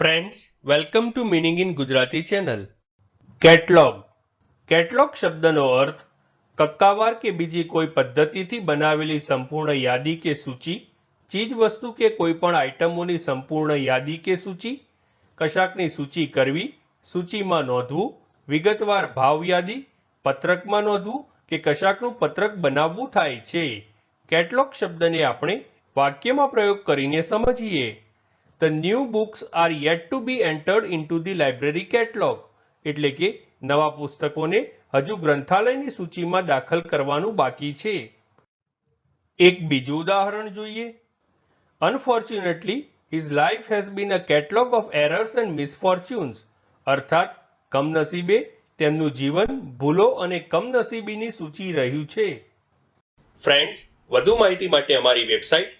Friends welcome to meaning in Gujarati channel catalog catalog શબ્દનો અર્થ, કક્કાવાર કે બીજી કોઈ પદ્ધતિથી બનાવેલી સંપૂર્ણ યાદી કે સૂચિ ચીજ વસ્તુ કે કોઈ પણ આઇટમોની સંપૂર્ણ યાદી કે સૂચિ, કશાકની સૂચિ કરવી, સૂચિમાં નોંધવું, વિગતવાર ભાવ યાદી, પત્રકમાં નોંધવું કે કશાકનું પત્રક બનાવવું થાય છે. કેટલોગ શબ્દને આપણે વાક્યમાં પ્રયોગ કરીને સમજીએ. The new books are yet to be entered in to the library catalog એટલે કે નવા પુસ્તકોને હજુ ગ્રંથાલયની સૂચિમાં દાખલ કરવાનું બાકી છે. એક બીજું ઉદાહરણ જોઈએ. Unfortunately his life has been a catalog of errors and misfortunes અર્થાત, કમનસીબે તેમનું જીવન ભૂલો અને કમનસીબીની સૂચિ રહ્યું છે. ફ્રેન્ડ્સ વધુ માહિતી માટે અમારી website